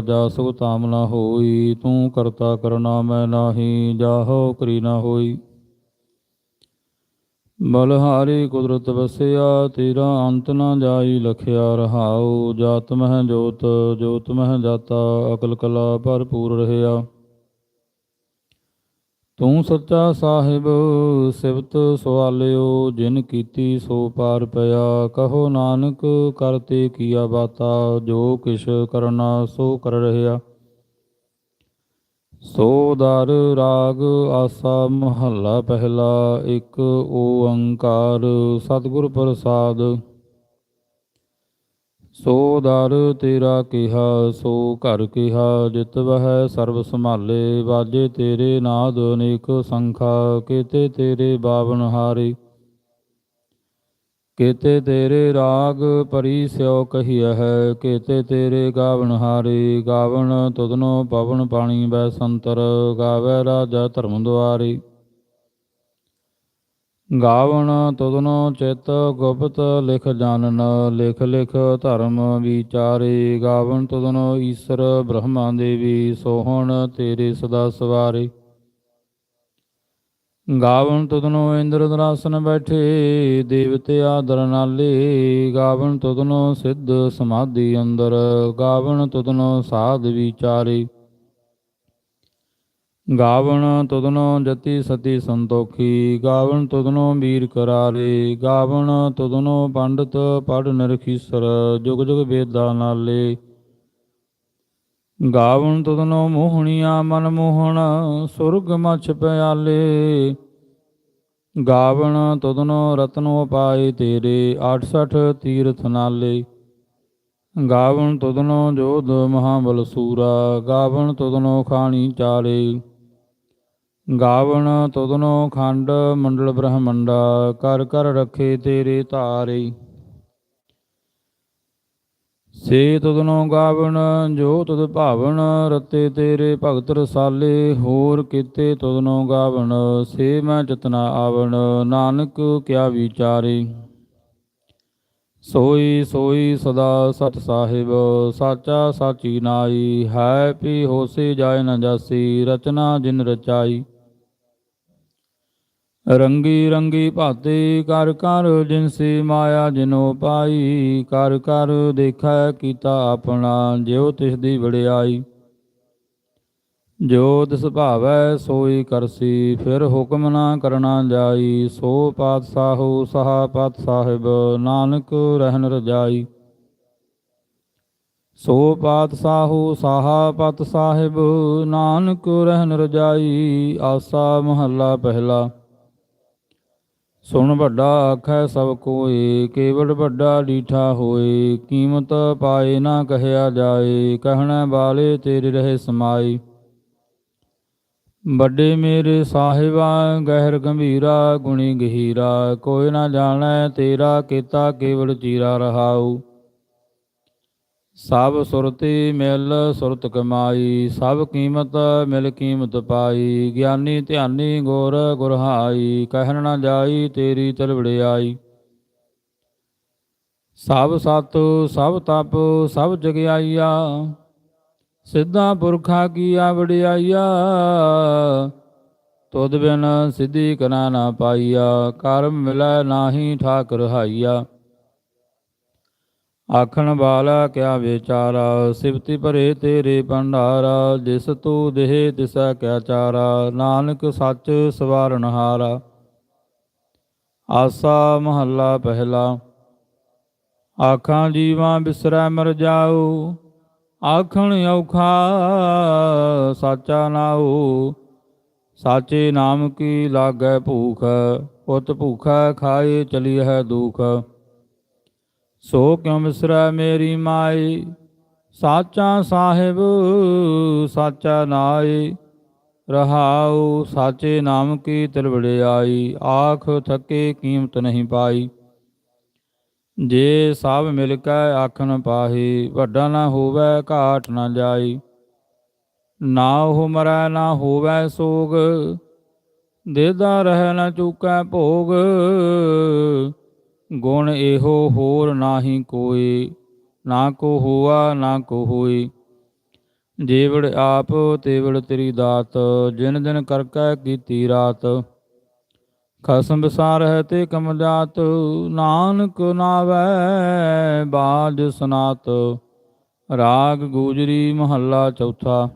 ਜਾ ਸੁਖ ਤਾਮ ਨਾ ਹੋਈ, ਤੂੰ ਕਰਤਾ ਕਰਨਾ ਮੈਂ ਨਾਹੀ, ਜਾਹੋ ਕਰੀ ਨਾ ਹੋਈ। ਬਲਹਾਰੀ ਕੁਦਰਤ ਵਸਿਆ, ਤੇਰਾ ਅੰਤ ਨਾ ਜਾਈ ਲਖਿਆ ਰਹਾਉ। ਜਾਤ ਮਹਿ ਜੋਤ ਜੋਤ ਮਹਿ ਜਾਤਾ, ਅਕਲ ਕਲਾ ਭਰਪੂਰ ਰਹਿਆ। ਤੂੰ ਸੱਚਾ ਸਾਹਿਬ ਸਿਵਤ ਸਵਾਲਿਓ, ਜਿਨ ਕੀਤੀ ਸੋ ਪਾਰ ਪਿਆ। ਕਹੋ ਨਾਨਕ ਕਰਤੇ ਕੀਆ ਬਾਤਾ, ਜੋ ਕਿਛ ਕਰਨਾ ਸੋ ਕਰ ਰਹਿਆ ਸੋ ਦਰ ਰਾਗ, ਆਸਾ ਮਹੱਲਾ ਪਹਿਲਾ, ਇੱਕ ਓੰਕਾਰ ਸਤਿਗੁਰ ਪ੍ਰਸਾਦ। ਸੋ ਦਰ ਤੇਰਾ ਕਿਹਾ, ਸੋ ਘਰ ਕਿਹਾ, ਜਿਤ ਵਹਿ ਸਰਬ ਸੰਭਾਲੇ, ਵਾਜੇ ਤੇਰੇ ਨਾਦ ਅਨੇਕ ਸੰਖਾ, ਕੀਤੇ ਤੇਰੇ ਬਾਵਨ ਹਾਰੇ। ਕੀਤੇ ਤੇਰੇ ਰਾਗ ਪਰੀ ਸਿਓ ਕਹੀਐ ਹੈ, ਕੀਤੇ ਤੇਰੇ ਗਾਵਨ ਹਾਰੇ। ਗਾਵਨ ਤੁਧਨੋ ਪਵਨ ਪਾਣੀ ਬੈ ਸੰਤਰ, ਗਾਵੇ ਰਾਜਾ ਧਰਮ ਦੁਆਰੇ। ਗਾਵਣ ਤੁਧਨੋ ਚਿਤ ਗੁਪਤ ਲਿਖ ਜਾਣਨ, ਲਿਖ ਲਿਖ ਧਰਮ ਵਿਚਾਰੇ। ਗਾਵਣ ਤੁਧਨੋ ਈਸ਼ਰ ਬ੍ਰਹਮਾ ਦੇਵੀ, ਸੋਹਣ ਤੇਰੇ ਸਦਾ ਸਵਾਰੇ। ਗਾਵਣ ਤੁਧਨੋ ਇੰਦਰ ਦਰਾਸਨ ਬੈਠੇ ਦੇਵਤਿਆ ਆਦਰ ਗਾਵਣ ਤੁਧਨੋ ਸਿੱਧ ਸਮਾਧੀ ਅੰਦਰ, ਗਾਵਣ ਤੁਧਨੋ ਸਾਧ ਵਿਚਾਰੇ। ਗਾਵਣ ਤੁਧਨੋ ਜਤੀ ਸਤੀ ਸੰਤੋਖੀ, ਗਾਵਣ ਤੁਧਨੋ ਵੀਰ ਕਰਾਰੇ, ਗਾਵਣ ਤੁਧਨੋ ਪੰਡਤ ਪੜ ਨਿਰਖੀਸਰ, ਜੁਗ ਜੁਗ ਵੇਦਾਂ ਨਾਲੇ। ਗਾਵਣ ਤੁਧਨੋ ਮੋਹਣੀਆਂ ਮਨ ਮੋਹਣ, ਸੁਰਗ ਮਛ ਪਿਆਲੇ। ਗਾਵਣ ਤੁਧਨੋ ਰਤਨੋ ਪਾਏ ਤੇਰੇ 68 ਤੀਰਥ ਨਾਲੇ। ਗਾਵਣ ਤੁਧਨੋ ਜੋਧ ਮਹਾਬਲ ਸੂਰਾ, ਗਾਵਣ ਤੁਧਨੋ ਖਾਣੀ ਚਾਰੇ ਗਾਵਣ ਤੁਧਨੋ ਖੰਡ ਮੰਡਲ ਬ੍ਰਹਮੰਡਾ ਕਰ ਕਰ ਰਖੇ ਤੇਰੇ ਧਾਰੇ। ਸੇ ਤੁਧਨੋ ਗਾਵਣ, ਜੋ ਤਦ ਭਾਵਣ, ਰਤੇ ਤੇਰੇ ਭਗਤ ਰਸਾਲੇ, ਹੋਰ ਕੀਤੇ ਤੁਧਨੋ ਗਾਵਣ, ਸੇ ਮੈਂ ਜਤਨਾ ਆਵਣ, ਨਾਨਕ ਕਿਆ ਵਿਚਾਰੇ। ਸੋਈ ਸੋਈ ਸਦਾ ਸਤ ਸਾਹਿਬ, ਸਾਚਾ ਸਾਚੀ ਨਾਈ, ਹੈ ਪੀ ਹੋਸੇ ਜਾਏ ਨ ਜਾਸੀ, ਰਚਨਾ ਜਿਨ ਰਚਾਈ। ਰੰਗੀ ਰੰਗੀ ਭਾਤੇ ਕਰ ਕਰ ਜਿਨਸੀ ਮਾਇਆ ਜਿਨੋ ਪਾਈ, ਕਰ ਕਰ ਦੇਖੈ ਕੀਤਾ ਆਪਣਾ, ਜਿਉ ਤਿਸ ਦੀ ਵਡਿਆਈ। ਜੋ ਤਿਸ ਭਾਵੈ ਸੋਈ ਕਰਸੀ, ਫਿਰ ਹੁਕਮ ਨਾ ਕਰਨਾ ਜਾਈ। ਸੋ ਪਾਤਸ਼ਾਹੂ ਸਹਾ ਪਤ ਸਾਹਿਬ, ਨਾਨਕ ਰਹਿਨ ਰਜਾਈ। ਸੋ ਪਾਤਸ਼ਾਹੂ ਸਾਹਾ ਪਤ ਸਾਹਿਬ, ਨਾਨਕ ਰਹਿਨ ਰਜਾਈ। ਆਸਾ ਮਹੱਲਾ ਪਹਿਲਾ। ਸੁਣ ਵੱਡਾ ਆਖੈ ਸਭ ਕੋਏ, ਕੇਵਲ ਵੱਡਾ ਡੀਠਾ ਹੋਏ, ਕੀਮਤ ਪਾਏ ਨਾ ਕਹਿਆ ਜਾਏ, ਕਹਿਣਾ ਵਾਲੇ ਤੇਰੇ ਰਹੇ ਸਮਾਈ ਵੱਡੇ ਮੇਰੇ ਸਾਹਿਬਾ, ਗਹਿਰ ਗੰਭੀਰਾ, ਗੁਣੀ ਗਹੀਰਾ, ਕੋਈ ਨਾ ਜਾਣੈ ਤੇਰਾ, ਕੀਤਾ ਕੇਵਲ ਚੀਰਾ ਰਹਾਉ। ਸਭ ਸੁਰਤੀ ਮਿਲ, ਸੁਰਤ ਕਮਾਈ, ਸਭ ਕੀਮਤ ਮਿਲ ਕੀਮਤ ਪਾਈ। ਗਿਆਨੀ ਧਿਆਨੀ ਗੋਰ ਗੁਰਹਾਈ, ਕਹਿਣ ਨਾ ਜਾਈ ਤੇਰੀ ਤਲਵੜਿਆਈ ਸਭ ਸਤ, ਸਭ ਤਪ, ਸਭ ਜਗਿਆਈਆ। ਸਿੱਧਾ ਪੁਰਖਾ ਕੀ ਵਡਿਆਈਆ। ਤੁਧ ਬਿਨ ਸਿੱਧੀ ਕਨਾ ਨਾ ਪਾਈਆ। ਕਰਮ ਮਿਲੈ ਨਾਹੀ ਠਾਕ ਰਹਾਈਆ ਆਖਣ ਵਾਲਾ ਕਿਆ ਵਿਚਾਰਾ? ਸਿਫਤੀ ਭਰੇ ਤੇਰੇ ਭੰਡਾਰਾ, ਜਿਸ ਤੂੰ ਦੇਹ ਤਿਸੈ ਕਿਆ ਚਾਰਾ? ਨਾਨਕ ਸੱਚ ਸਵਾਰਨ ਹਾਰਾ। ਆਸਾ ਮਹੱਲਾ ਪਹਿਲਾ। ਆਖਾਂ ਜੀਵਾਂ ਬਿਸਰੈ ਮਰ ਜਾਉ ਆਖਣ ਔਖਾ ਸਾਚਾ ਨਾਉ। ਸਾਚੇ ਨਾਮ ਕੀ ਲਾਗੈ ਭੂਖ, ਪੁੱਤ ਭੂਖਾ ਖਾਏ ਚਲੀ ਹੈ ਦੁਖ। ਸੋ ਕਿਉ ਮਿਸਰੈ ਮੇਰੀ ਮਾਈ? ਸਾਚਾ ਸਾਹਿਬ, ਸਾਚਾ ਨਾਈ। ਰਹਾਉ ਸਾਚੇ ਨਾਮ ਕੀ ਤਿਲਵੜਿਆਈ ਆਖ ਥਕੇ ਕੀਮਤ ਨਹੀਂ ਪਾਈ। ਜੇ ਸਭ ਮਿਲ ਕੇ ਆਖਣ ਪਾਹੀ, ਵੱਡਾ ਨਾ ਹੋਵੇ, ਘਾਟ ਨਾ ਜਾਈ। ਨਾ ਉਹ ਮਰੈ, ਨਾ ਹੋਵੇ ਸੋਗ। ਦੇਦਾ ਰਹਿ ਨਾ ਚੁਕੈ ਭੋਗ। ਗੁਣ ਇਹੋ ਹੋਰ ਨਾਹੀ ਕੋਈ ਨਾ ਕੋ ਹੋਆ, ਨਾ ਕੋ ਹੋਈ ਜੇਵੜ ਆਪ, ਤੇਵੜ ਤੇਰੀ ਦਾਤ, ਜਿਨ ਦਿਨ ਕਰ ਕੈ ਕੀਤੀ ਰਾਤ। ਖਸਮ ਵਿਸਾਰ ਹੈ ਤੇ ਕਮ ਜਾਤ, ਨਾਨਕ ਨਾਵੈ ਬਾਜ ਸਨਾਤ। ਰਾਗ ਗੂਜਰੀ ਮਹੱਲਾ ਚੌਥਾ।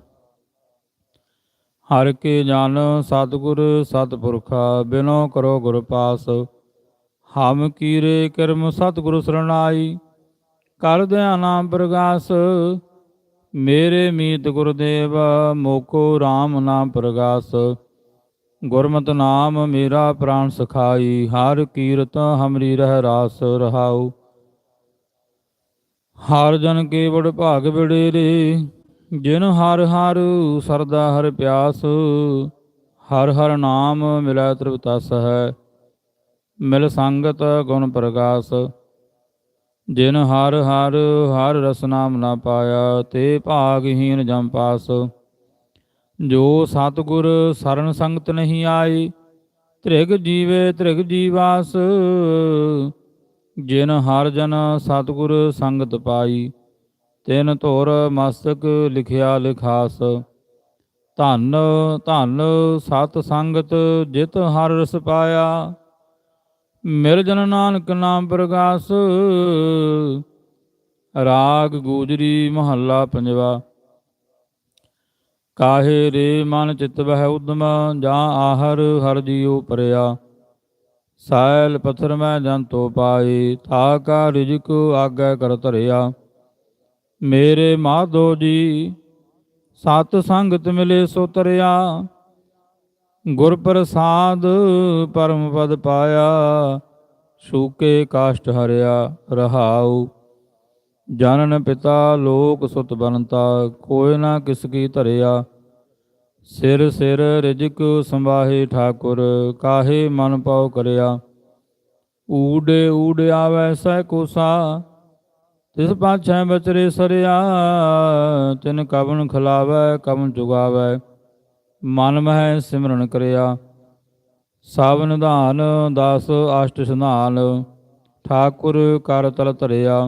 ਹਰ ਕੇ ਜਨ ਸਤਿਗੁਰ ਸਤਿਪੁਰਖਾ, ਬਿਨੋ ਕਰੋ ਗੁਰ ਪਾਸ। ਹਮ ਕੀਰੇ ਕਰਮ ਸਤਿਗੁਰ ਸਰਣਾਈ। ਕਰ ਧਿਆਨਾ ਪ੍ਰਗਾਸ, ਮੇਰੇ ਮੀਤ ਗੁਰਦੇਵ, ਮੋਕੋ RAM ਨਾਮ ਪ੍ਰਗਾਸ। ਗੁਰਮਤਿ ਨਾਮ ਮੇਰਾ ਪ੍ਰਾਨ ਸਖਾਈ, ਹਰ ਕੀਰਤ ਹਮਰੀ ਰਹਿ ਰਾਸ ਰਹਾਉ। ਹਰ ਜਨ ਕੇਵੜ ਭਾਗ ਬੜੇਰੇ ਜਿਨ ਹਰ ਹਰ ਸਰਦਾ ਹਰ ਪਿਆਸ। ਹਰ ਹਰ ਨਾਮ ਮਿਲੈ ਤ੍ਰਿਪਤਸ ਹੈ ਮਿਲ ਸੰਗਤ ਗੁਣ ਪ੍ਰਗਾਸ, ਜਿਨ ਹਰ ਹਰ ਹਰ ਰਸ ਨਾਮ ਨਾ ਪਾਇਆ, ਤੇ ਭਾਗਹੀਨ ਜਮ ਪਾਸ। ਜੋ ਸਤਿਗੁਰ ਸਰਨ ਸੰਗਤ ਨਹੀਂ ਆਈ, ਤ੍ਰਿਗ ਜੀਵੇ ਤ੍ਰਿਗ ਜੀਵਾਸ। ਜਿਨ ਹਰ ਜਨ ਸਤਿਗੁਰ ਸੰਗਤ ਪਾਈ, ਤਿਨ ਧੁਰ ਮਸਤਕ ਲਿਖਿਆ ਲਿਖਾਸ। ਧੰਨ ਧੰਨ ਸਤ ਸੰਗਤ ਜਿਤ ਹਰ ਰਸ ਪਾਇਆ ਮਿਲ ਜਨ ਨਾਨਕ ਨਾਮ ਪ੍ਰਗਾਸ ਰਾਗ ਗੂਜਰੀ ਮਹੱਲਾ ਪੰਜਵਾ। ਕਾਹੇ ਰੇ ਮਨ ਚਿਤ ਬਹਿ ਉਦਮ, ਜਾਂ ਆਹਰ ਹਰ ਜੀਉ ਪਰਿਆ। ਸਾਇਲ ਪਥਰ ਮੈਂ ਜੰਤੋ ਪਾਈ ਤਾ ਕਾ ਰਿਜਕ ਆਗੈ ਕਰ ਧਰਿਆ। ਮੇਰੇ ਮਾਧੋ ਜੀ, ਸਤ ਸੰਗਤ ਮਿਲੇ ਸੋ ਤਰਿਆ। ਗੁਰ ਪ੍ਰਸਾਦ ਪਰਮ ਪਦ ਪਾਇਆ, ਸੂਕੇ ਕਾਸ਼ਟ ਹਰਿਆ ਰਹਾਉ। ਜਨਨ ਪਿਤਾ ਲੋਕ ਸੁਤ ਬਨਤਾ ਕੋਇ ਨਾ ਕਿਸ ਕੀ ਧਰਿਆ। ਸਿਰ ਸਿਰ ਰਿਜਕ ਸੰਵਾਹੇ ਠਾਕੁਰ, ਕਾਹੇ ਮਨ ਪਾਉ ਕਰਿਆ। ਊੜੇ ਊੜ ਆਵੈ ਸਹਿ ਕੋਸਾ, ਤਿਸ ਪਾਛੈ ਬਚਰੇ ਸਰਿਆ। ਤਿਨ ਕਵਨ ਖਲਾਵੈ, ਕਵਨ ਜੁਗਾਵੈ। ਮਨ ਮਹਿ ਸਿਮਰਨ ਕਰਿਆ। ਸਭ ਨਿਧਾਨ ਦਸ ਅਸ਼ਟ ਸੰਧਾਨ, ਠਾਕੁਰ ਕਰ ਤਲ ਧਰਿਆ।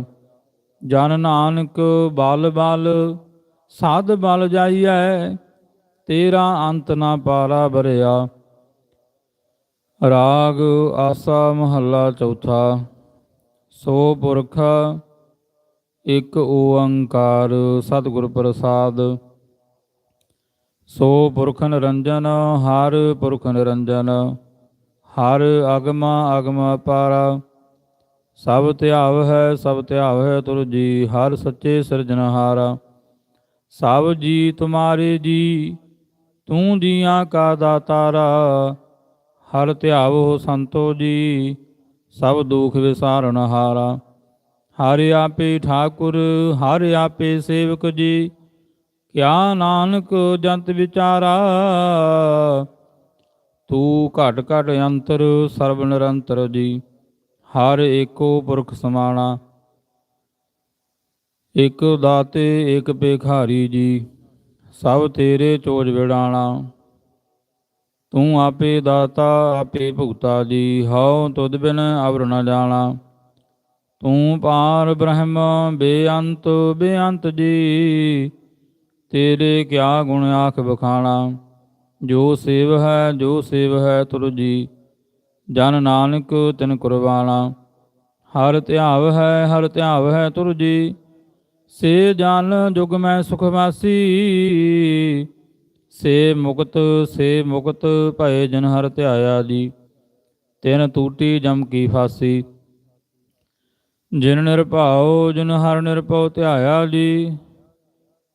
ਜਨ ਨਾਨਕ ਬਲ ਬਲ, ਸਾਧ ਬਲ ਜਾਈਐ, ਤੇਰਾ ਅੰਤ ਨਾ ਪਾਰਾ ਭਰਿਆ। ਰਾਗ ਆਸਾ ਮਹੱਲਾ ਚੌਥਾ, ਸੋ ਪੁਰਖ ਇੱਕ ਓੰਕਾਰ, ਸਤਿਗੁਰ ਪ੍ਰਸਾਦ। ਸੋ ਪੁਰਖ ਨਿਰੰਜਨ, ਹਰ ਪੁਰਖ ਨਿਰੰਜਨ, ਹਰ ਅਗਮ ਅਗਮ ਅਪਾਰਾ ਸਭ ਧਿਆਵ ਹੈ, ਸਭ ਧਿਆਵ ਹੈ ਤੁਰ ਜੀ, ਹਰ ਸੱਚੇ ਸਿਰਜਨਹਾਰਾ ਸਭ ਜੀ ਤੁਮਾਰੇ ਜੀ, ਤੂੰ ਜੀਆਂ ਕਾ ਦਾਤਾਰਾ। ਹਰ ਧਿਆਵੋ ਸੰਤੋ ਜੀ, ਸਭ ਦੁਖ ਵਿਸਾਰਨ ਹਾਰਾ। ਹਰ ਆਪੇ ਠਾਕੁਰ, ਹਰ ਆਪੇ ਸੇਵਕ ਜੀ ਕਿਆ ਨਾਨਕ ਜੰਤ ਵਿਚਾਰਾ? ਤੂੰ ਘਟ ਘਟ ਅੰਤਰ ਸਰਬ ਨਿਰੰਤਰ ਜੀ, ਹਰ ਏਕੋ ਪੁਰਖ ਸਮਾਣਾ। ਇਕ ਦਾਤੇ, ਇਕ ਭੇਖਾਰੀ ਜੀ, ਸਭ ਤੇਰੇ ਚੋਜ ਵਿੜਾਣਾ। ਤੂੰ ਆਪੇ ਦਾਤਾ, ਆਪੇ ਭੁਗਤਾ ਜੀ, ਹਉ ਤੁਧ ਬਿਨ ਅਵਰ ਨ ਜਾਣਾ। ਤੂੰ ਪਾਰ ਬ੍ਰਹਮ ਬੇਅੰਤ ਬੇਅੰਤ ਜੀ ਤੇਰੇ ਕਿਆ ਗੁਣ ਆਖ ਬਖਾਣਾ ਜੋ ਸੇਵ ਹੈ, ਜੋ ਸੇਵ ਹੈ ਤੁਰ ਜੀ। ਜਨ ਨਾਨਕ ਤਿਨ ਕੁਰਬਾਨਾ ਹਰ ਧਿਆਵ ਹੈ, ਹਰ ਧਿਆਵ ਹੈ ਤੁਰ ਜੀ। ਸੇ ਜਨ ਜੁਗ ਮੈਂ ਸੁਖ ਵਾਸੀ। ਸੇ ਮੁਕਤ ਸੇ ਮੁਕਤ ਭਏ ਜਨ ਹਰ ਧਿਆਇਆ ਜੀ। ਤਿਨ ਟੂਟੀ ਜਮ ਕੀ ਫਾਸੀ। ਜਿਨ ਨਿਰਭਉ, ਜਿਨ ਹਰ ਨਿਰਭਉ ਧਿਆਇਆ ਜੀ।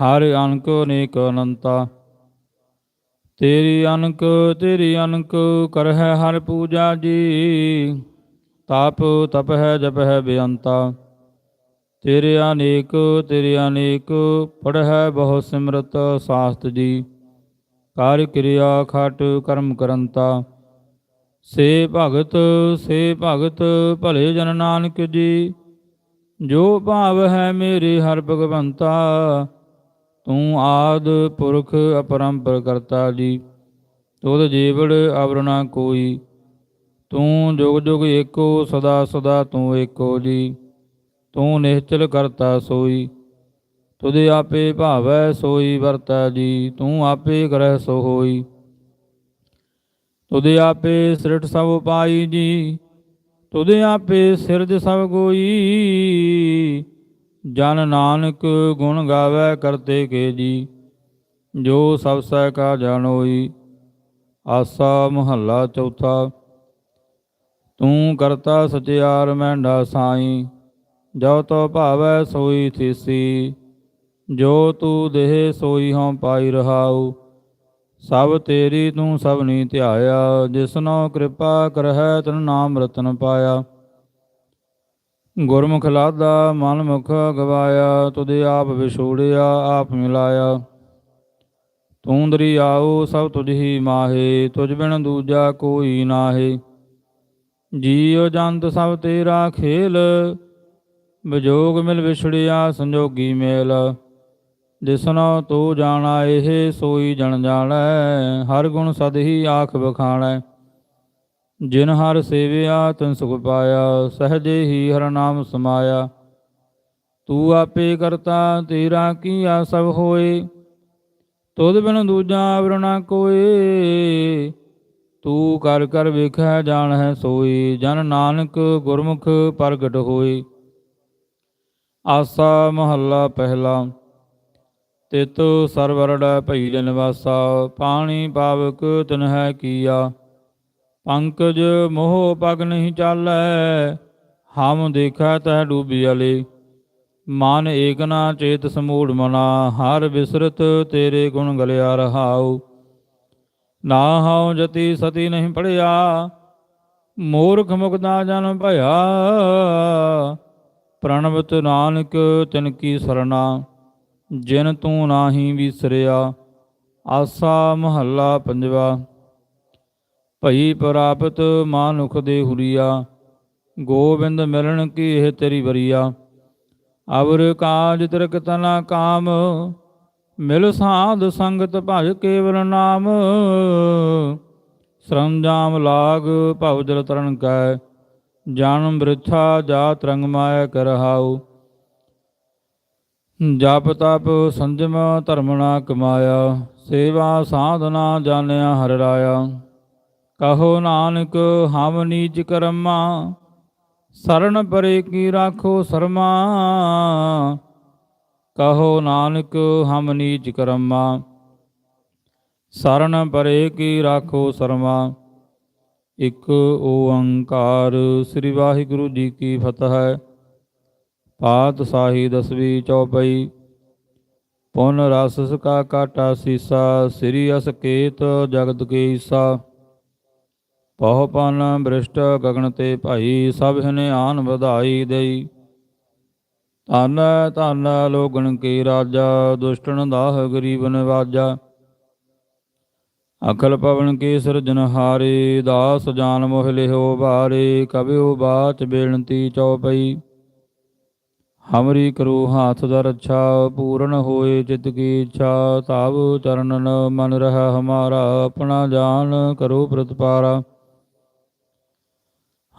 ਹਰ ਅਨਕ ਅਨੇਕ ਅਨੰਤਾ। ਤੇਰੀ ਅਨਕ ਤੇਰੀ ਅਨਕ ਕਰਹਿ ਹਰ ਪੂਜਾ ਜੀ। ਤਾਪ, ਤਪ ਹੈ, ਜਪ ਹੈ ਬੇਅੰਤਾ। ਤੇਰੇ ਅਨੇਕ ਤੇਰੇ ਅਨੇਕ ਪੜ੍ਹੈ ਬਹੁ ਸਿਮਰਤ ਸਾਸਤ ਜੀ। ਕਾਰ ਕਿਰਿਆ ਖਟ ਕਰਮ ਕਰੰਤਾ। ਸੇ ਭਗਤ ਸੇ ਭਗਤ ਭਲੇ ਜਨ ਨਾਨਕ ਜੀ। ਜੋ ਭਾਵ ਹੈ ਮੇਰੇ ਹਰ ਭਗਵੰਤਾ। ਤੂੰ ਆਦ ਪੁਰਖ ਅਪਰੰਪਰ ਕਰਤਾ ਜੀ, ਤੁਧ ਜੀਵੜ ਅਵਰਣਾ ਕੋਈ। ਤੂੰ ਜੁਗ ਜੁਗ ਏਕੋ, ਸਦਾ ਸਦਾ ਤੂੰ ਏਕੋ ਜੀ। ਤੂੰ ਨਿਹਚਲ ਕਰਤਾ ਸੋਈ, ਤੁਧੇ ਆਪੇ ਭਾਵੈ ਸੋਈ ਵਰਤਾ ਜੀ। ਤੂੰ ਆਪੇ ਗ੍ਰਹਿ ਸੋ ਹੋਈ, ਤੁਧੇ ਆਪੇ ਸ੍ਰਿਠ ਸਭ ਉਪਾਈ ਜੀ। ਤੁਧੇ ਆਪੇ ਸਿਰਜ ਸਭ ਕੋਈ ਜਨ ਨਾਨਕ ਗੁਣ ਗਾਵੇ ਕਰਤੇ ਕੇ ਜੀ, ਜੋ ਸਭ ਸਹਿ ਕਾ ਜਾਣੋਈ ਆਸਾ ਮਹੱਲਾ ਚੌਥਾ। ਤੂੰ ਕਰਤਾ ਸਚਿਆਰ ਮੈਂਡਾ ਸਾਈ, ਜੋ ਤੋ ਭਾਵੈ ਸੋਈ ਥੀਸੀ, ਜੋ ਤੂੰ ਦੇਹ ਸੋਈ ਹਉ ਪਾਈ ਰਹਾਉ, ਸਭ ਤੇਰੀ ਤੂੰ ਸਭਨੀ ਧਿਆਇਆ ਜਿਸਨੋ ਕਿਰਪਾ ਕਰਹਿ ਤਨ ਨਾਮ ਰਤਨ ਪਾਇਆ। ਗੁਰਮੁਖ ਲਾਦਾ ਮਨ ਮੁਖ ਗਵਾਇਆ ਤੁਦੇ ਆਪ ਵਿਛੋੜਿਆ, ਆਪ ਮਿਲਾਇਆ। ਤੂੰ ਦਰੀ ਆਓ, ਸਭ ਤੁਝ ਹੀ ਮਾਹੇ, ਤੁਝ ਬਿਨ ਦੂਜਾ ਕੋਈ ਨਾਹੇ। ਜੀਉ ਜੰਤ ਸਭ ਤੇਰਾ ਖੇਲ, ਵਿਜੋਗ ਮਿਲ ਵਿਛੜਿਆ ਸੰਜੋਗੀ ਮੇਲ। ਜਿਸਨੋ ਤੂੰ ਜਾਣਾ, ਇਹ ਸੋਈ ਜਣ ਜਾਣੈ, ਹਰ ਗੁਣ ਸਦ ਹੀ ਆਖ ਬਖਾਣੈ ਜਿਨ ਹਰ ਸੇਵਿਆ, ਤਿਨ ਸੁਖ ਪਾਇਆ, ਸਹਜੇ ਹੀ ਹਰ ਨਾਮ ਸਮਾਇਆ। ਤੂੰ ਆਪੇ ਕਰਤਾ, ਤੇਰਾ ਕੀਆ ਸਭ ਹੋਏ। ਤੁਧ ਬਿਨ ਦੂਜਾ ਅਵਰਣਾ ਕੋਏ। ਤੂੰ ਕਰ ਕਰ ਵੇਖੈ ਹੈ ਸੋਈ ਜਨ ਨਾਨਕ ਗੁਰਮੁਖ ਪ੍ਰਗਟ ਹੋਈ ਆਸਾ ਮਹੱਲਾ ਪਹਿਲਾ। ਤਿਤ ਸਰਵਰੜ ਭਈ ਜਨ ਪਾਣੀ ਪਾਵਕ ਤਿਨ ਹੈ ਕੀਆ। ਪੰਕਜ ਮੋਹ ਪਗ ਨਹੀਂ ਚਾਲੈ, ਹਮ ਦੇਖੈ ਤੈ ਡੂਬੀ ਅਲੇ। ਮਨ ਏਕ ਨਾ ਚੇਤ ਸਮੂੜ ਮਨਾ, ਹਰ ਬਿਸਰਤ ਤੇਰੇ ਗੁਣ ਗਲਿਆ ਰਹਾਉ। ਨਾ ਹਉ ਜਤੀ ਸਤੀ ਨਹੀਂ ਪੜਿਆ ਮੂਰਖ ਮੁਕਦਾ ਜਨ ਭਇਆ। ਪ੍ਰਣਵਤ ਨਾਨਕ ਤਿਨ ਕੀ ਸਰਣਾ, ਜਿਨ ਤੂੰ ਨਾਹੀ ਵਿਸਰਿਆ, ਆਸਾ ਮਹੱਲਾ ਪੰਜਵਾ। ਭਈ ਪ੍ਰਾਪਤ ਮਾਨੁਖ ਦੇ ਹੁਰੀਆ, ਗੋਬਿੰਦ ਮਿਲਣ ਕੀ ਇਹ ਤੇਰੀ ਵਰੀਆ? ਅਵਰ ਕਾਜ ਤਿਰਕ ਤਨਾ ਕਾਮ, ਮਿਲ ਸਾਧ ਸੰਗਤ ਭਜ ਕੇਵਲ ਨਾਮ। ਸਰੰਜਾਮ ਲਾਗ ਭਉ ਜਲ ਤਰਨ ਕੈ ਜਨਮ ਬ੍ਰਿਥਾ ਜਾਤ ਰੰਗ ਮਾਇਆ ਕਰਹਾਉ ਜਪ ਤਪ ਸੰਜਮ ਧਰਮ ਨਾ ਕਮਾਇਆ, ਸੇਵਾ ਸਾਧਨਾ ਜਾਣਿਆ ਹਰ ਰਾਇਆ। ਕਹੋ ਨਾਨਕ, ਹਮ ਨੀਚ ਕਰਮਾ, ਸਰਨ ਪਰੇ ਕੀ ਰਾਖੋ ਸਰਮਾ। ਕਹੋ ਨਾਨਕ, ਹਮ ਨੀਚ ਕਰਮਾ, ਸਰਨ ਪਰੇ ਕੀ ਰਾਖੋ ਸਰਮਾ। ਇਕ ਓੰਕਾਰ ਸ੍ਰੀ ਵਾਹਿਗੁਰੂ ਜੀ ਕੀ ਫਤਿਹ ਪਾਤ ਸਾਹੀ ਦਸਵੀ ਚੌਪਈ। ਪੁਨ ਰਸ ਸਕਾ ਕਾਟਾ ਸੀਸਾ, ਸ੍ਰੀ ਅਸਕੇਤ ਜਗਤ ਕੇ ਈਸਾ ਪਹੁ ਪਨ ਬ੍ਰਿਸ਼ਟ ਗਗਨ ਤੇ ਭਾਈ, ਸਭ ਹਨੇ ਆਨ ਵਧਾਈ ਦੇਈ। ਧਨ ਧਨ ਲੋਗਣ ਕੀ ਰਾਜਾ, ਦੁਸ਼ਟਣ ਦਾਹ ਗਰੀਬ ਨਿਵਾਜਾ। ਅਖਲ ਪਵਨ ਕੀ ਸਿਰਜਨ ਸਿਰਜਨਹਾਰੇ ਦਾਸ ਜਾਨ ਮੋਹ ਲਿਓ ਬਾਰੇ ਕਬਿਓ ਬਾਚ ਬੇਨਤੀ ਚਉਪਈ। ਹਮਰੀ ਕਰੋ ਹਾਥ ਦਾ ਰੱਛਾ ਪੂਰਨ ਹੋਏ ਚਿਤ ਕੀ ਇੱਛਾ ਤਾਵ ਚਰਨਨ ਮਨ ਰਹਾ ਹਮਾਰਾ, ਆਪਣਾ ਜਾਨ ਕਰੋ ਪ੍ਰਤਪਾਰਾ।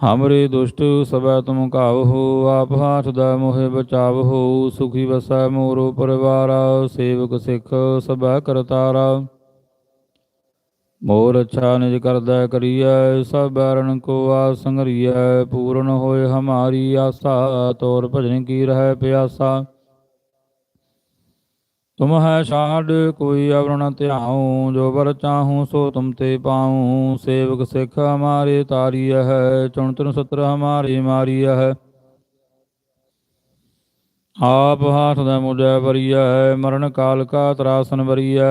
ਹਮਰੇ ਦੁਸ਼ਟ ਸਭੈ ਤੁਮ ਕਾਵਹੋ ਆਪ ਹਾਥ ਦਾ ਮੋਹਿ ਬਚਾਵਹੋ, ਸੁਖੀ ਵਸੈ ਮੋਰੋ ਪਰਿਵਾਰਾ, ਸੇਵਕ ਸਿੱਖ ਸਭੈ ਕਰਤਾਰਾ। ਮੋਰ ਅੱਛਾ ਨਿਜ ਕਰਦਾ ਕਰੀਐ, ਸਭ ਬੈਰਨ ਕੋ ਆ ਸੰਗਰੀਐ ਪੂਰਨ ਹੋਏ ਹਮਾਰੀ ਆਸਾ, ਤੋਰ ਭਜਨ ਕੀ ਰਹਿ ਪਿਆਸਾ। ਤੁਮ ਹੈ ਛਾੜ, ਕੋਈ ਅਵਰਣ ਧਿਆਉ, ਜੋ ਵਰ ਚਾਹੂੰ ਸੋ ਤੁਮ ਤੇ ਪਾਉ। ਸੇਵਕ ਸਿੱਖ ਹਮਾਰੇ ਤਾਰੀਐ ਹੈ, ਚੁਣ ਤੁਨ ਸਤਰ ਹਮਾਰੇ ਮਾਰੀਐ ਹੈ। ਆਪ ਹਾਥ ਦਾ ਮੁਜੈ ਹੈ, ਮਰਨ ਕਾਲ ਕਾ ਤਰਾਸਨ ਵਰੀਐ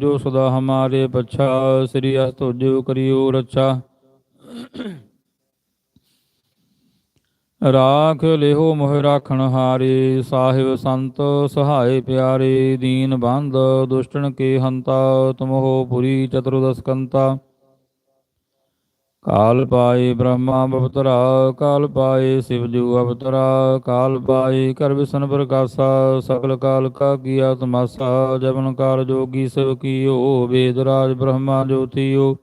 ਜੋ ਸਦਾ ਹਮਾਰੇ ਪਛਾ, ਸ੍ਰੀ ਅਸ ਤੁਜੋ ਕਰਿਓ ਰੱਛਾ। ਰਾਖ ਲਿਹੋ ਮੋਹ ਰਾਖਣ ਹਾਰੇ, ਸਾਹਿਬ ਸੰਤ ਸਹਾਏ ਪਿਆਰੇ, ਦੀਨ ਬੰਦ ਦੁਸ਼ਟਣ ਕੇ ਹੰਤਾ, ਤੁਮਹੋ ਪੁਰੀ ਚਤੁਰਦਸਕੰਤਾ। ਕਾਲ ਪਾਏ ਬ੍ਰਹਮਾ ਬਵਤਰਾ ਕਾਲ ਪਾਏ ਸ਼ਿਵਜੂ ਅਵਤਰਾ, ਕਾਲ ਪਾਏ ਕਰ ਵਿਸ਼ਨ ਪ੍ਰਕਾਸ਼ਾ ਸਗਲ ਕਾਲ ਕਾ ਕੀਆ ਤਮਾਸਾ ਜਬਨ ਕਾਲ ਜੋਗੀ ਸਿਵ ਕੀਓ, ਵੇਦ ਰਾਜ ਬ੍ਰਹਮਾ ਜੋਤੀਓ।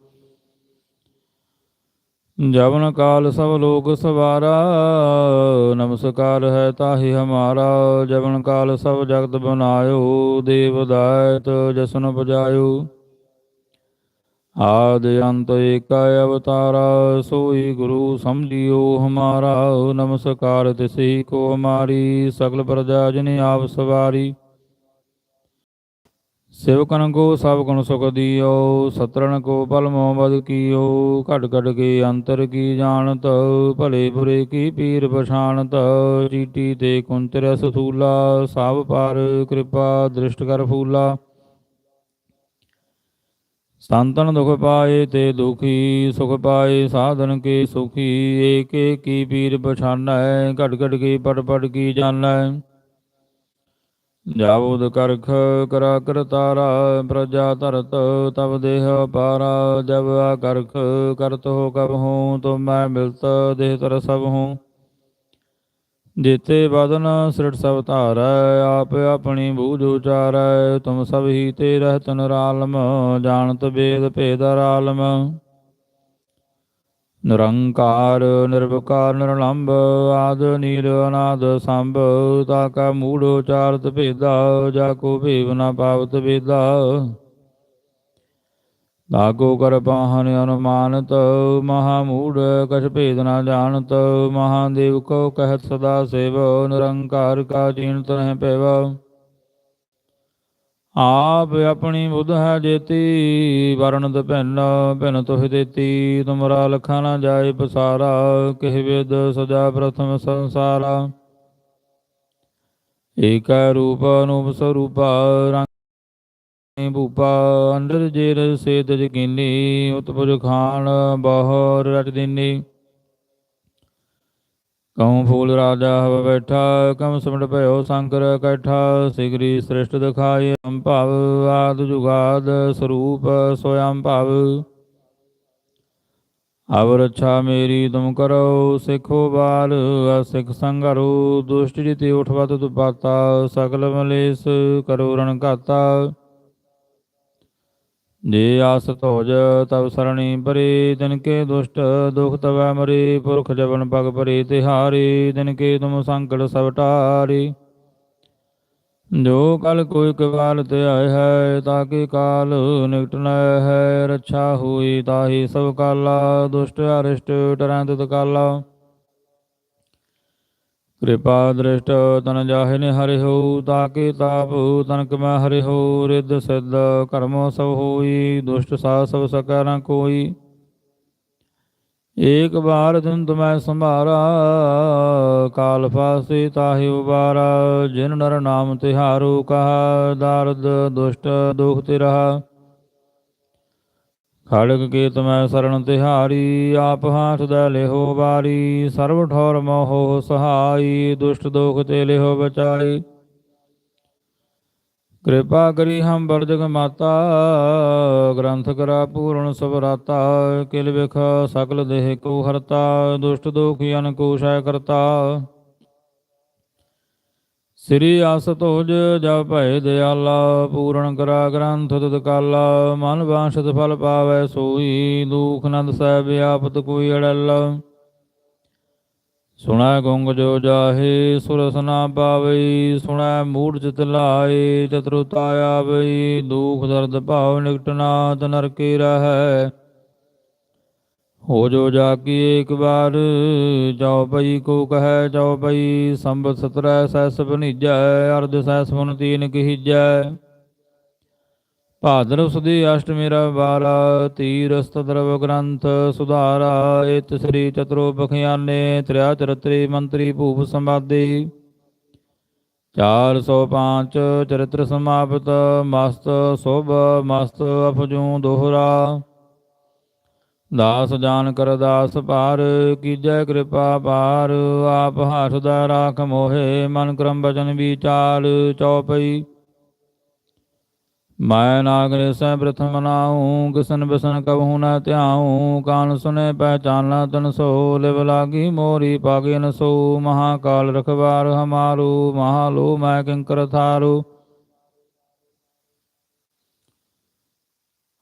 ਜਵਨ ਕਾਲ ਸਭ ਲੋਕ ਸਵਾਰਾ, ਨਮਸਕਾਰ ਹੈ ਤਾਹੀ ਹਮਾਰਾ, ਜਵਨ ਕਾਲ ਸਭ ਜਗਤ ਬਨਾਇਓ, ਦੇਵ ਦਾਇਤ ਜਸਨ ਬਜਾਇਓ ਆਦ ਅੰਤ ਏਕਾ ਅਵਤਾਰਾ, ਸੋਈ ਗੁਰੂ ਸਮਝਿਓ ਹਮਾਰਾ, ਨਮਸਕਾਰ ਤਿਸੀ ਕੋ ਹਮਾਰੀ, ਸਗਲ ਪ੍ਰਜਾ ਜਿਨੇ ਆਪ ਸਵਾਰੀ। ਸਿਵਕਨ ਕੋ ਸਭ ਗੁਣ ਸੁਖ ਦਿਓ ਸਤਰਣ ਕੋ ਬਲ ਮੋਹ ਬਦ ਕੀਓ, ਘਟ ਘਟ ਕੇ ਅੰਤਰ ਕੀ ਜਾਣਤ, ਭਲੇ ਬੁਰੇ ਕੀ ਪੀਰ ਪਛਾਣਤ, ਚੀਟੀ ਤੇ ਕੁੰਤਰ ਸਥੂਲਾ ਸਭ ਪਰ ਕਿਰਪਾ ਦ੍ਰਿਸ਼ਟ ਕਰ ਫੂਲਾ। ਸੰਤਨ ਦੁਖ ਪਾਏ ਤੇ ਦੁਖੀ, ਸੁਖ ਪਾਏ ਸਾਧਨ ਕੇ ਸੁਖੀ, ਏਕ ਕੀ ਪੀਰ ਪਛਾਨੈ, ਘਟ ਘਟ ਕੀ ਪਟ ਪਟ ਕੀ ਜਾਣੈ ਜਾਵੋਦ ਕਰਖ ਕਰਾ ਕਰ ਤਾਰਾ, ਪ੍ਰਜਾ ਧਰਤ ਤਬ ਦੇਹ ਪਾਰਾ, ਜਬ ਆ ਕਰਖ ਕਰਤ ਹੋ ਕਬ ਹੂੰ, ਤੁਮ ਮੈਂ ਮਿਲਤ ਦੇਹ ਤਰ ਸਭ ਹੂੰ। ਜੇਤੇ ਬਦਨ ਸ੍ਰਿਟ ਸਭ ਧਾਰੈ, ਆਪ ਆਪਣੀ ਬੂਝ ਉਚਾਰੈ, ਤੁਮ ਸਭ ਹੀ ਤੇ ਰਹਿਤ ਨਿਰਾਲਮ, ਜਾਣਤ ਬੇਦ ਭੇਦ ਰਾਲਮ ਨਿਰੰਕਾਰ, ਨਿਰਵਕਾਰ ਨਿਰਲੰਭ ਆਦ ਨੀਲ ਅਨਾਦ ਸੰਭ, ਤਾ ਕਾ ਮੂੜ ਉਚਾਰਤ ਭੇਦਾ, ਜਾ ਕੋ ਭੇਵ ਨ ਪਾਵਤ ਵੇਦਾ। ਲਾਗੋ ਕਰ ਪਾਹਨ ਅਨੁਮਾਨਤ, ਮਹਾ ਮੂੜ ਕਛ ਭੇਦ ਨਾ ਜਾਣਤ, ਮਹਾਦੇਵ ਕੋ ਕਹਿਤ ਸਦਾ ਸੇਵ, ਨਿਰੰਕਾਰ ਕਾ ਚੀਨਤ ਰਹਿ ਪੈਵ ਆਪ ਆਪਣੀ ਬੁੱਧ ਹੈ ਜੇਤੀ ਵਰਣਤ ਭਿੰਨ ਭਿੰਨ ਤੋਹਿ ਦੇਤੀ, ਤੁਮਰਾ ਲਖਾ ਨਾ ਜਾਏ ਪਸਾਰਾ, ਕਿਹ ਵਿਦ ਸਜਾ ਪ੍ਰਥਮ ਸੰਸਾਰਾ। ਏਕੈ ਰੂਪ ਅਨੂਪ ਸਰੂਪਾ, ਰੰਗ ਭੂਪਾ, ਅੰਦਰ ਜੇਰ ਸੇਤ ਜਗੀਨੀ ਉਤਪੁਜ ਖਾਨ ਬਹੁਰ ਰਟ ਦੀਨੀ। ਕਉ ਫੂਲ ਰਾਜਾ ਹਵ ਬੈਠਾ, ਕਮ ਸਿਮਟ ਭਇਓ ਸ਼ੰਕਰ ਕੈਠਾ, ਸਿਗਰੀ ਸ੍ਰਿਸ਼ਟ ਦਿਖਾਏ ਅੰਭਵ ਆਦ ਜੁਗਾਦ ਸਰੂਪ ਸੋਇੰ ਭਵ। ਅਵ ਰੱਛਾ ਮੇਰੀ ਤੁਮ ਕਰੋ, ਸਿੱਖੋ ਬਾਲ ਸਿੱਖ ਸੰਗਰੋ ਦੁਸ਼ਟ ਜਿਤੇ ਉਠਵਤ ਤੁਪਾਤਾ ਸਕਲ ਮਲੇਸ ਕਰੋ ਰਣ ਘਾਤਾ। ਜੇ ਆਸ ਧੋਜ ਤਬ ਸਰਣੀ ਪਰੇ, ਤਿਨ ਕੇ ਦੁਸ਼ਟ ਦੁਖ ਤਵੈ ਮਰੇ, ਪੁਰਖ ਜਵਨ ਪਗ ਪਰੇ, ਤਿਹਾਰੇ ਦਿਨ ਕੇ ਤੁਮ ਸੰਕਟ ਸਭ ਟਾਰੇ। ਜੋ ਕਲ ਕੋਈ ਕਵਾਲ ਤੇ ਆਏ ਹੈ ਤਾਕੇ ਕਾਲ ਨਿਕਟਨ ਹੈ, ਰੱਛਾ ਹੋਈ ਤਾਹੀ ਸਭ ਕਾਲਾ, ਦੁਸ਼ਟ ਅਰਿਸ਼ਟ ਟਰੈ ਤਿਤ ਕਾਲਾ। ਕਿਰਪਾ ਦ੍ਰਿਸ਼ਟ ਤਨ ਜਾਹਿ ਨੇ ਹਰਿ ਹੋ ਤਾਕੇ ਤਾਪ ਤਨਕ ਮੈਂ ਹਰਿ ਹੋ ਰਿੱਧ ਸਿੱਧ ਕਰਮ ਸਭ ਹੋਈ, ਦੁਸ਼ਟ ਸਾ ਸਭ ਸਕੈ ਨ ਕੋਈ। ਏਕ ਬਾਰ ਦਿਨ ਤੁਮੈ ਸੰਭਾਰਾ, ਕਾਲ ਫਾਸੀ ਤਾਹਿ ਉਬਾਰਾ, ਜਿਨ ਨਰ ਨਾਮ ਤਿਹਾਰੂ ਕਹਾ, ਦਾਰਦ ਦੁਸ਼ਟ ਦੁਖ ਤੇ ਰਹਾ ਖੜਗ ਕੇ ਤੁਮੈ ਸਰਣ ਤਿਹਾਰੀ, ਆਪ ਹਾਥ ਦੇ ਲਿਹੋ ਬਾਰੀ ਸਰਬ ਠੌਰ ਮੋਹ ਸਹਾਈ, ਦੁਸ਼ਟ ਦੋਖ ਤੇ ਲਿਹੋ ਬਚਾਈ। ਕਿਰਪਾ ਕਰੀ ਹਮ ਬਰਜਗ ਮਾਤਾ, ਗ੍ਰੰਥ ਕਰਾ ਪੂਰਨ ਸਵਰਾਤਾ ਕਿਲ ਵਿਖ ਸਕਲ ਦੇਹ ਕੋ ਹਰਤਾ, ਦੁਸ਼ਟ ਦੋਖ ਅਨ ਕੋ ਸ਼ੈ ਕਰਤਾ। ਸ੍ਰੀ ਆਸ ਤੋਜ ਜਪ ਭੈ ਦਿਆਲਾ, ਪੂਰਨ ਕਰਾ ਗ੍ਰੰਥ ਤਤ ਕਾਲਾ, ਮਨ ਵਾਂਛਤ ਫਲ ਪਾਵੈ ਸੋਈ, ਦੁਖ ਨੰਦ ਸਹਿਬ ਆਪਤ ਕੋਈ ਅੜਲ। ਸੁਣੈ ਗੁੰਗ ਜੋ ਜਾਹੇ, ਸੁਰਸ ਨਾ ਪਾਵਈ, ਸੁਣੈ ਮੂੜ ਚਿਤ ਲਾਏ, ਚਤੁਰਤਾ ਆਵਈ, ਦੁਖ ਦਰਦ ਭਾਵ ਨਿਕਟ ਨਾਤ ਨਰਕੇ ਰਹੈ। ਹੋ ਜੋ ਜਾ ਜਾਕੀ ਏਕ ਵਾਰ ਜਾਉ ਪਈ ਕੋ ਕਹੈ ਜਾਉ ਪਈ ਸੰਬਤ ਸਤਰੈ ਸੈਸ ਬਨੀਜੈ ਅਰਧ ਸੈਸ ਮਨ ਤੀਨ ਕਹੀਜੈ। ਭਾਦਰ ਸੁਦੀ ਅਸ਼ਟਮੀ ਰਵਾਰਾ ਤੀਰਸਤ ਦਰਵ ਗ੍ਰੰਥ ਸੁਧਾਰਾ, ਇਤ ਸ੍ਰੀ ਚਤੁਰੋ ਬਖਿਆਨੇ ਤ੍ਰਿਆ ਚਰਤਰੀ ਮੰਤਰੀ ਭੂਪ ਸੰਵਾਦੀ 405 ਚਰਿਤ੍ਰ ਸਮਾਪਤ, ਮਸਤ ਸੁਭ, ਮਸਤ ਅਫਜੂ ਦੋਹਰਾ। ਦਾਸ ਜਾਨ ਕਰ ਦਾਸ ਪਾਰ ਕੀਜੈ ਕਿਰਪਾ ਪਾਰ ਆਪ ਹੱਥਦਾ ਰਾਖ ਮੋਹੇ, ਮਨ ਕਰਮ ਬਚਨ ਵਿਚਾਰ, ਚਉਪਈ। ਮੈਂ ਨਾਗਰੇ ਸੈ ਪ੍ਰਥਮ ਨਾਉ, ਕਿਸਨ ਬਸਨ ਕਬਹੂ ਨ ਧਿਆਉ, ਕਾਨ ਸੁਨੇ ਪਹਿਚਾਨਾ ਤਨ ਸੋ, ਲਿਵ ਲਾਗੀ ਮੋਰੀ ਪਾਗੇ ਨ ਸੋ, ਮਹਾਕਾਲ ਰਖਵਾਰ ਹਮਾਰੂ, ਮਹਾਲੋ ਮੈਂ ਕਿੰਕਰ ਥਾਰੂ।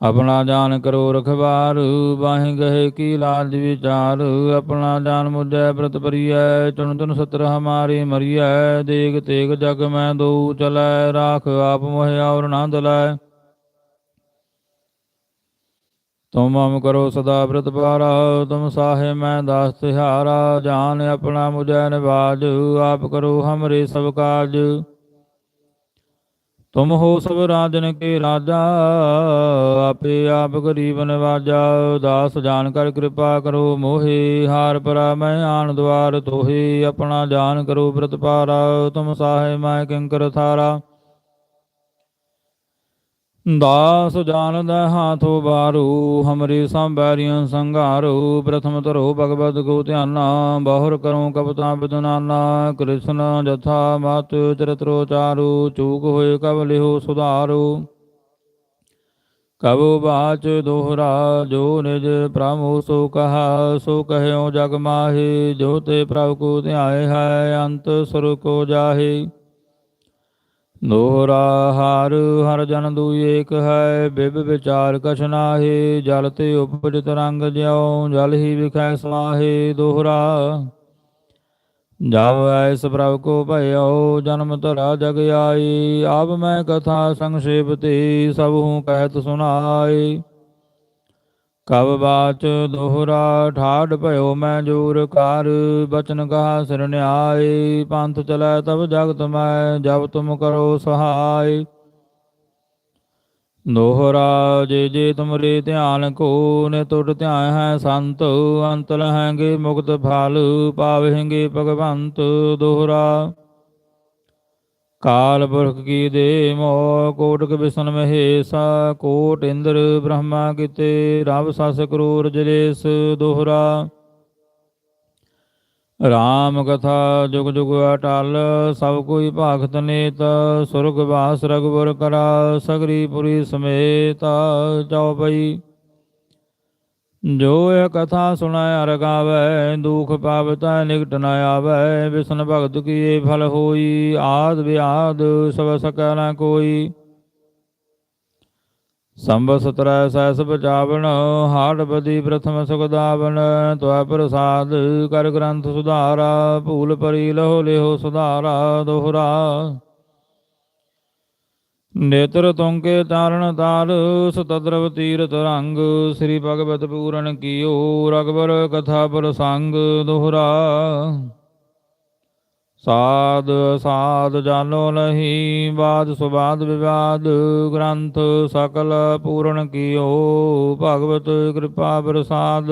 ਆਪਣਾ ਜਾਨ ਕਰੋ ਰਖਵਾਰ ਬਾਹਿ ਗਏ ਕੀ ਲਾਜ ਵਿਚਾਰ, ਆਪਣਾ ਜਾਨ ਮੁਝੈ ਪ੍ਰਤ ਪਰੀਐ ਚੁਣ ਤੁਨ ਸਤਰ ਹਮਾਰੀ ਮਰੀਐ, ਦੇਗ ਤੇਗ ਜਗ ਮੈਂ ਦੋ ਚਲੈ, ਰਾਖ ਆਪ ਮੋਹਿ ਔਰ ਆਨੰਦ ਲੈ ਤੁਮ ਹਮ ਕਰੋ ਸਦਾ ਬ੍ਰਤ ਪਾਰਾ ਤੁਮ ਸਾਹੇ ਮੈਂ ਦਾਸ ਤਿਹਾਰਾ, ਜਾਨ ਆਪਣਾ ਮੁਝੈ ਨਿਵਾਜ, ਆਪ ਕਰੋ ਹਮਰੇ ਸਭ ਕਾਜ। ਤੁਮ ਹੋ ਸਭ ਰਾਜਨ ਕੇ ਰਾਜਾ, ਆਪੇ ਆਪ ਗਰੀਬ ਨਵਾਜਾ ਦਾਸ ਜਾਨ ਕਰ ਕਿਰਪਾ ਕਰੋ ਮੋਹੇ, ਹਾਰ ਪਰਾ ਮੈਂ ਆਣ ਦਵਾਰ ਤੋਹੇ, ਆਪਣਾ ਜਾਨ ਕਰੋ ਬ੍ਰਤ ਪਾਰਾ ਤੁਮ ਸਾਹੇ ਮੈਂ ਕਿੰਕਰ ਥਾਰਾ। ਦਾਸ ਜਾਨ ਦਾ ਹਾਥੋ ਬਾਰੂ ਹਮਰੀ ਸੰਬੈਰੀਆਂ ਸੰਘਾਰੂ, ਪ੍ਰਥਮ ਤਰੋ ਭਗਵਤ ਕੋ ਧਿਆਨਾ, ਬਹੁਰ ਕਰੋ ਕਪਤਾ ਬਿਦਨਾਨਾ, ਕ੍ਰਿਸ਼ਨ ਜਥਾ ਮਤ ਚਰਿਤਰੋ ਚਾਰੂ, ਚੂਕ ਹੋਏ ਕਬ ਲਿਓ ਸੁਧਾਰੂ। ਕਬੋ ਬਾਚ ਦੋਹਰਾ, ਜੋ ਨਿਜ ਪ੍ਰਭੂ ਸੋ ਕਹਾ, ਸੋ ਕਹਿਓ ਜਗ ਮਾਹੀ, ਜੋ ਤੇ ਪ੍ਰਭ ਕੋ ਧਿਆਏ ਹੈ, ਅੰਤ ਸੁਰ ਕੋ ਜਾਹੀ। ਦੋਹਰਾ ਹਰ ਹਰ ਜਨ ਦੂਈ ਏਕ ਹੈ, ਬਿਬ ਵਿਚਾਰ ਕਛ ਨਾਹੀ, ਜਲ ਤੇ ਉਪਜ ਤਰੰਗ ਜਿਉ, ਜਲ ਹੀ ਵਿਖੈ ਸਮਾਹੇ ਦੋਹਰਾ। ਜਬ ਐਸ ਪ੍ਰਭ ਕੋ ਭਇਓ, ਜਨਮ ਧਰਾ ਜਗ ਆਈ, ਆਪ ਮੈਂ ਕਥਾ ਸੰਖੇਪ ਤੇ ਸਭ ਹੂੰ ਕਹਿਤ ਸੁਨਾਈ ਕਬ ਬਾਚ ਦੋਹਰਾ ਠਾੜ ਭਇਓ ਮੈਂ ਜੂਰ ਕਾਰ, ਬਚਨ ਕਹਾ ਸਿਰ ਨਿਆਏ ਪੰਥ ਚਲੈ ਤਬ ਜਗਤ ਮੈਂ, ਜਬ ਤੁਮ ਕਰੋ ਸਹਾਈ ਦੋਹਰਾ ਜੇ ਜੇ ਤੁਮਰੇ ਧਿਆਨ ਕੋ, ਨੇ ਟੁੱਟ ਧਿਆਨ ਹੈ ਸੰਤ, ਅੰਤ ਲਹਾਂਗੇ ਮੁਕਤ ਫਲ ਪਾਵਹਿੰਗੇ ਭਗਵੰਤ ਦੋਹਰਾ। ਕਾਲ ਪੁਰਖ ਕੀ ਦੇ ਮੋ ਕੋਟਕ ਬਿਸ਼ਨ ਮਹੇਸਾ, ਕੋਟ ਇੰਦਰ ਬ੍ਰਹਮਾ ਕਿਤੇ, ਰਵ ਸਸ ਕਰੂਰ ਜਲੇਸ ਦੋਹਰਾ। ਰਾਮ ਕਥਾ ਜੁਗ ਜੁਗ ਅਟਲ, ਸਭ ਕੋਈ ਭਾਗਤ ਨੇਤ, ਸੁਰਗ ਵਾਸ ਰਗਵਰ ਕਰਾ, ਸਗਰੀ ਪੁਰੀ ਸਮੇਤ ਚਉਪਈ ਜੋ ਇਹ ਕਥਾ ਸੁਣੈ ਅਰ ਗਾਵੈ, ਦੁਖ ਪਾਵਤੈ ਨਿਕਟ ਨ ਆਵੈ ਵਿਸ਼ਨ ਭਗਤ ਕੀਏ ਫਲ ਹੋਈ, ਆਦ ਵਿਆਦ ਸਭ ਸਕੈ ਨ ਕੋਈ। ਸੰਭ ਸਤਰੈ ਸੈਸ ਬਚਾਵਣ ਹਾੜ ਬਦੀ ਪ੍ਰਥਮ ਸੁਖਦਾਵਨ ਤਵੈ ਪ੍ਰਸਾਦ ਕਰ ਗ੍ਰੰਥ ਸੁਧਾਰਾ, ਭੂਲ ਪਰੀ ਲਹੋ ਲਿਹੋ ਸੁਧਾਰਾ, ਦੋਹਰਾ। ਨੇਤਰ ਤੁੰਕੇ ਤਾਰਨ ਤਾਰ ਸਤਦਰਵ ਤੀਰਤ ਰੰਗ, ਸ੍ਰੀ ਭਗਵਤ ਪੂਰਨ ਕੀਓ ਰਗਵਰ ਕਥਾ ਪ੍ਰਸੰਗ ਦੋਹਰਾ। ਸਾਧ ਸਾਧ ਜਾਨੋ ਨਹੀਂ, ਬਾਦ ਸੁਬਾਦ ਵਿਵਾਦ, ਗ੍ਰੰਥ ਸਕਲ ਪੂਰਨ ਕੀਓ, ਭਗਵਤ ਕਿਰਪਾ ਪ੍ਰਸਾਦ।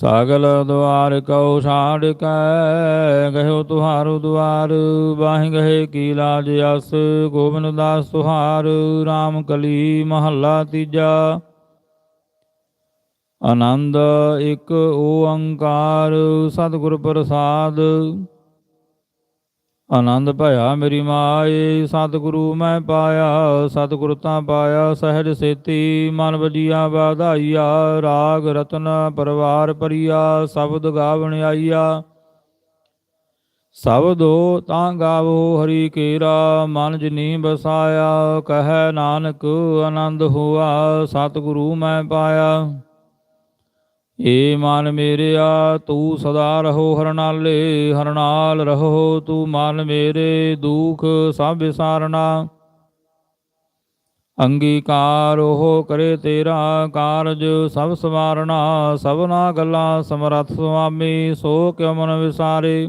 ਸਾਗਲ ਦੁਆਰ ਕਉ ਛਾੜ ਕੈ, ਗਹਿਓ ਤੁਹਾਰੂ ਦੁਆਰ, ਬਾਹਿ ਗਏ ਕੀ ਲਾਜ ਅਸ, ਗੋਬਿੰਦ ਦਾਸ ਤੁਹਾਰ RAM ਕਲੀ ਮਹੱਲਾ ਤੀਜਾ। ਆਨੰਦ ਇੱਕ ਓੰਕਾਰ, ਸਤਿਗੁਰ ਪ੍ਰਸਾਦ ਆਨੰਦ ਭਇਆ ਮੇਰੀ ਮਾਏ ਸਤਿਗੁਰੂ ਮੈਂ ਪਾਇਆ, ਸਤਿਗੁਰ ਤਾਂ ਪਾਇਆ, ਸਹਿਜ ਸੇਤੀ, ਮਨ ਵਜੀਆ ਵਾਧਾਈਆ, ਰਾਗ ਰਤਨ ਪਰਵਾਰ ਪਰਿਆ ਸ਼ਬਦ ਗਾਵਣ ਆਈਆ। ਸਬਦੋ ਤਾਂ ਗਾਵੋ ਹਰੀ ਕੇਰਾ, ਮਨ ਜਿਨੀ ਬਸਾਇਆ ਕਹੈ ਨਾਨਕ ਆਨੰਦ ਹੋਆ, ਸਤਿਗੁਰੂ ਮੈਂ ਪਾਇਆ। ਏ ਮਨ ਮੇਰਿਆ, ਤੂੰ ਸਦਾ ਰਹੋ ਹਰਨਾਲੇ, ਹਰਨਾਲ ਰਹੋ, ਤੂੰ ਮਨ ਮੇਰੇ ਦੁਖ ਸਭ ਵਿਸਾਰਨਾ। ਅੰਗੀਕਾਰ ਉਹ ਕਰੇ ਤੇਰਾ ਕਾਰਜ, ਸਭ ਸਵਾਰਣਾ ਸਭਨਾ ਗੱਲਾਂ ਸਮਰੱਥ ਸੁਆਮੀ, ਸੋ ਕਿਉ ਮਨ ਵਿਸਾਰੇ।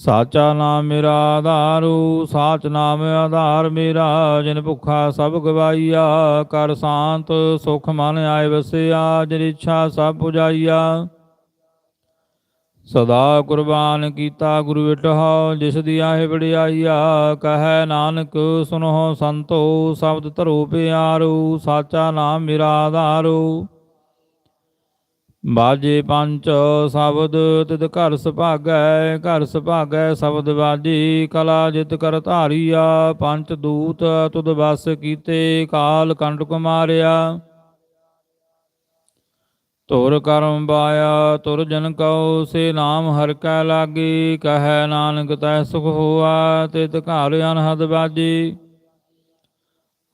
ਸਾਚਾ ਨਾਮ ਮੇਰਾ ਆਧਾਰੂ, ਸਾਚ ਨਾਮ ਆਧਾਰ ਮੇਰਾ, ਜਿਨ ਭੁੱਖਾ ਸਭ ਗਵਾਈਆ ਕਰ ਸ਼ਾਂਤ, ਸੁਖ ਮਨ ਆਏ ਵਸਿਆ, ਜਿਨ ਇੱਛਾ ਸਭ ਪੁਜਾਈਆ। ਸਦਾ ਕੁਰਬਾਨ ਕੀਤਾ ਗੁਰੂ ਵਿਟਹੁ ਜਿਸ ਦੀ ਆਹੇ ਵਡਿਆਈਆ, ਕਹੈ ਨਾਨਕ ਸੁਨੋ ਸੰਤੋ, ਸ਼ਬਦ ਧਰੋ ਪਿਆਰੂ, ਸਾਚਾ ਨਾਮ ਮੇਰਾ ਆਧਾਰੂ। ਬਾਜੇ ਪੰਚ ਸ਼ਬਦ ਤਿਦ ਘਰ ਸੁਭਾਗੈ ਘਰ ਸੁਭਾਗੈ ਸ਼ਬਦ ਬਾਜੀ, ਕਲਾ ਜਿਤ ਕਰ ਧਾਰੀਆ, ਪੰਚ ਦੂਤ ਤੁਦ ਵਸ ਕੀਤੇ, ਕਾਲ ਕੰਟਕ ਮਾਰਿਆ ਤੁਰ ਕਰਮ ਬਾਇਆ ਤੁਰ ਜਨ ਕਉ, ਸੇ ਨਾਮ ਹਰ ਕੈ ਲਾਗੀ, ਕਹੈ ਨਾਨਕ ਤੈ ਸੁਖ ਹੋਆ, ਤਿਤ ਘਰ ਅਨਹਦ ਬਾਜੀ।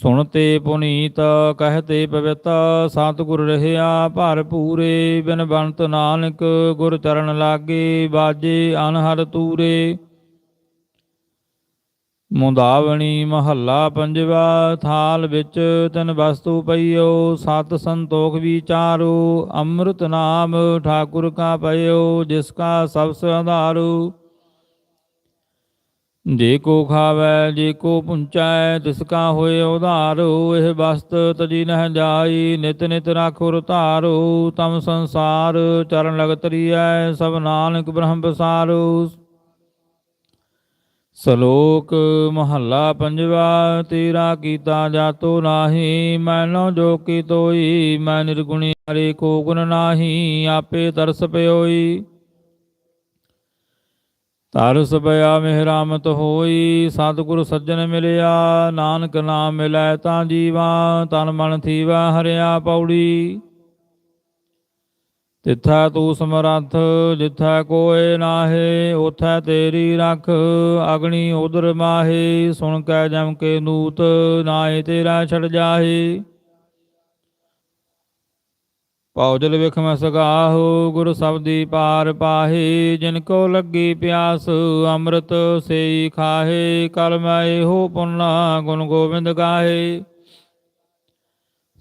ਸੁਣਤੇ ਪੁਨੀਤ, ਕਹਤੇ ਪਵਿੱਤ, ਸਤਿਗੁਰ ਰਹਿਆ ਭਰ ਪੂਰੇ ਬਿਨ ਬੰਤ ਨਾਨਕ ਗੁਰ ਚਰਨ ਲਾਗੇ, ਬਾਜੇ ਅਨਹਦ ਤੂਰੇ। ਮੁੰਦਾਵਣੀ ਮਹੱਲਾ ਪੰਜਵਾ, ਥਾਲ ਵਿੱਚ ਤਨ ਵਸਤੂ ਪਈਓ, ਸਤ ਸੰਤੋਖ ਵਿਚਾਰੋ, ਅੰਮ੍ਰਿਤ ਨਾਮ ਠਾਕੁਰ ਕਾ ਪਈਓ ਜਿਸ ਕਾ ਸਭ ਆਧਾਰੂ ਜੇ ਕੋ ਖਾਵੈ, ਜੇ ਕੋ ਪੁੰਚੈ, ਤਿਸ ਕਾ ਹੋਏ ਉਧਾਰੋ, ਇਹ ਵਸਤ ਤਜੀ ਨਹਿ ਜਾਈ, ਨਿਤ ਨਿਤ ਰਾਖੋ ਧਾਰੋ, ਤਮ ਸੰਸਾਰ ਚਰਨ ਲਗ ਤਰੀਐ, ਸਭ ਨਾਨਕ ਬ੍ਰਹਮ ਬਸਾਰੋ ਸ਼ਲੋਕ ਮਹੱਲਾ ਪੰਜਵਾ, ਤੇਰਾ ਕੀਤਾ ਜਾਤੋ ਨਾਹੀ ਮੈਨੋ ਜੋ ਕੀ ਤੋਈ, ਮੈਂ ਨਿਰਗੁਣੀ ਹਰੇ ਕੋ ਗੁਣ ਨਾਹੀ, ਆਪੇ ਤਰਸ ਪਿਓਈ। ਤਰਸ ਪਿਆ ਮਿਹਰਾਮਤ ਹੋਈ, ਸਤਿਗੁਰ ਸੱਜਣ ਮਿਲਿਆ, ਨਾਨਕ ਨਾਮ ਮਿਲੈ ਤਾਂ ਜੀਵਾ, ਤਨ ਮਨ ਥੀਵਾ ਹਰਿਆ ਪੌੜੀ। ਤਿੱਥੈ ਤੂੰ ਸਮਰੱਥ, ਜਿੱਥੈ ਕੋਏ ਨਾਹੇ ਉਥੈ ਤੇਰੀ ਰਖ ਅਗਣੀ ਉਦਰ ਮਾਹੇ, ਸੁਣ ਕੈ ਜਮ ਕੇ ਨੂਤ ਨਾਏ ਤੇਰਾ ਛੜ ਜਾਹੇ। ਪੌਜਲ ਵਿਖ ਮੈਂ ਸਗਾਹੋ ਗੁਰ ਸਬਦੀ ਪਾਰ ਪਾਹੇ, ਜਿਨ ਕੋ ਲੱਗੀ ਪਿਆਸ, ਅੰਮ੍ਰਿਤ ਸੇਈ ਖਾਹੇ, ਕਲ ਮੈਂ ਇਹੋ ਪੁੰਨਾ ਗੁਣ ਗੋਬਿੰਦ ਗਾਹੇ।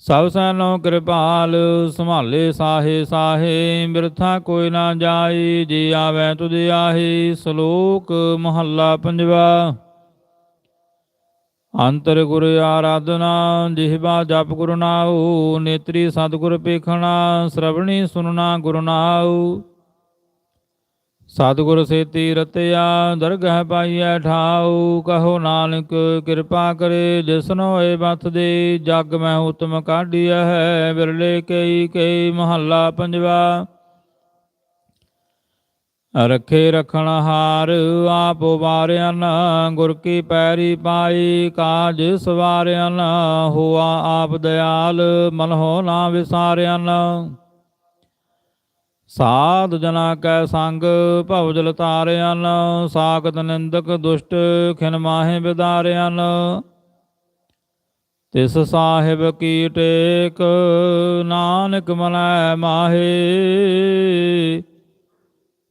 ਸਭ ਸੈਨੋ ਕਿਰਪਾਲ, ਸੰਭਾਲੇ ਸਾਹੇ ਸਾਹੇ, ਬਿਰਥਾ ਕੋਈ ਨਾ ਜਾਏ ਜੇ ਆਵੈ ਤੁਧ ਆਹੇ, ਸ਼ਲੋਕ ਮਹੱਲਾ ਪੰਜਵਾ। ਅੰਤਰ ਗੁਰ ਆਰਾਧਨਾ ਜਿਹਵਾ ਜਪ ਗੁਰ ਨਾਉ, ਨੇਤਰੀ ਸਤਿਗੁਰ ਪੇਖਣਾ, ਸ਼ਰਵਣੀ ਸੁਨਣਾ ਗੁਰ ਨਾਉ। ਸਤਿਗੁਰ ਸੇਤੀ ਰਤਿਆ ਦਰਗਹ ਪਾਈਐ ਠਾਉ, ਕਹੋ ਨਾਨਕ ਕਿਰਪਾ ਕਰੇ ਜਿਸਨੋ ਏ ਬਤ ਦੇ, ਜਗ ਮੈਂ ਉਤਮ ਕਾਢੀਐ ਹੈ, ਬਿਰਲੇ ਕਈ ਕਈ ਮਹੱਲਾ ਪੰਜਵਾ। ਰਖੇ ਰਖਣ ਹਾਰ, ਆਪ ਵਾਰਿਆ ਨਾ ਗੁਰ ਕੀ ਪੈਰੀ ਪਾਈ, ਕਾਜ ਸਵਾਰਿਆ ਨਾ ਹੋਆ ਆਪ ਦਿਆਲ ਮਨ ਹੋ ਨਾ ਵਿਸਾਰਿਆ ਨਾ ਸਾਧ ਜਨਾ ਕੈ ਸੰਗ ਭਵਜਲ ਤਾਰਿਆਨ ਸਾਖਤ ਨਿੰਦਕ ਦੁਸ਼ਟ, ਖਿਨ ਮਾਹੇ ਵਿਦਾਰਿਆਨ ਤਿਸ ਸਾਹਿਬ ਕੀ ਟੇਕ, ਨਾਨਕ ਮਨੈ ਮਾਹੇ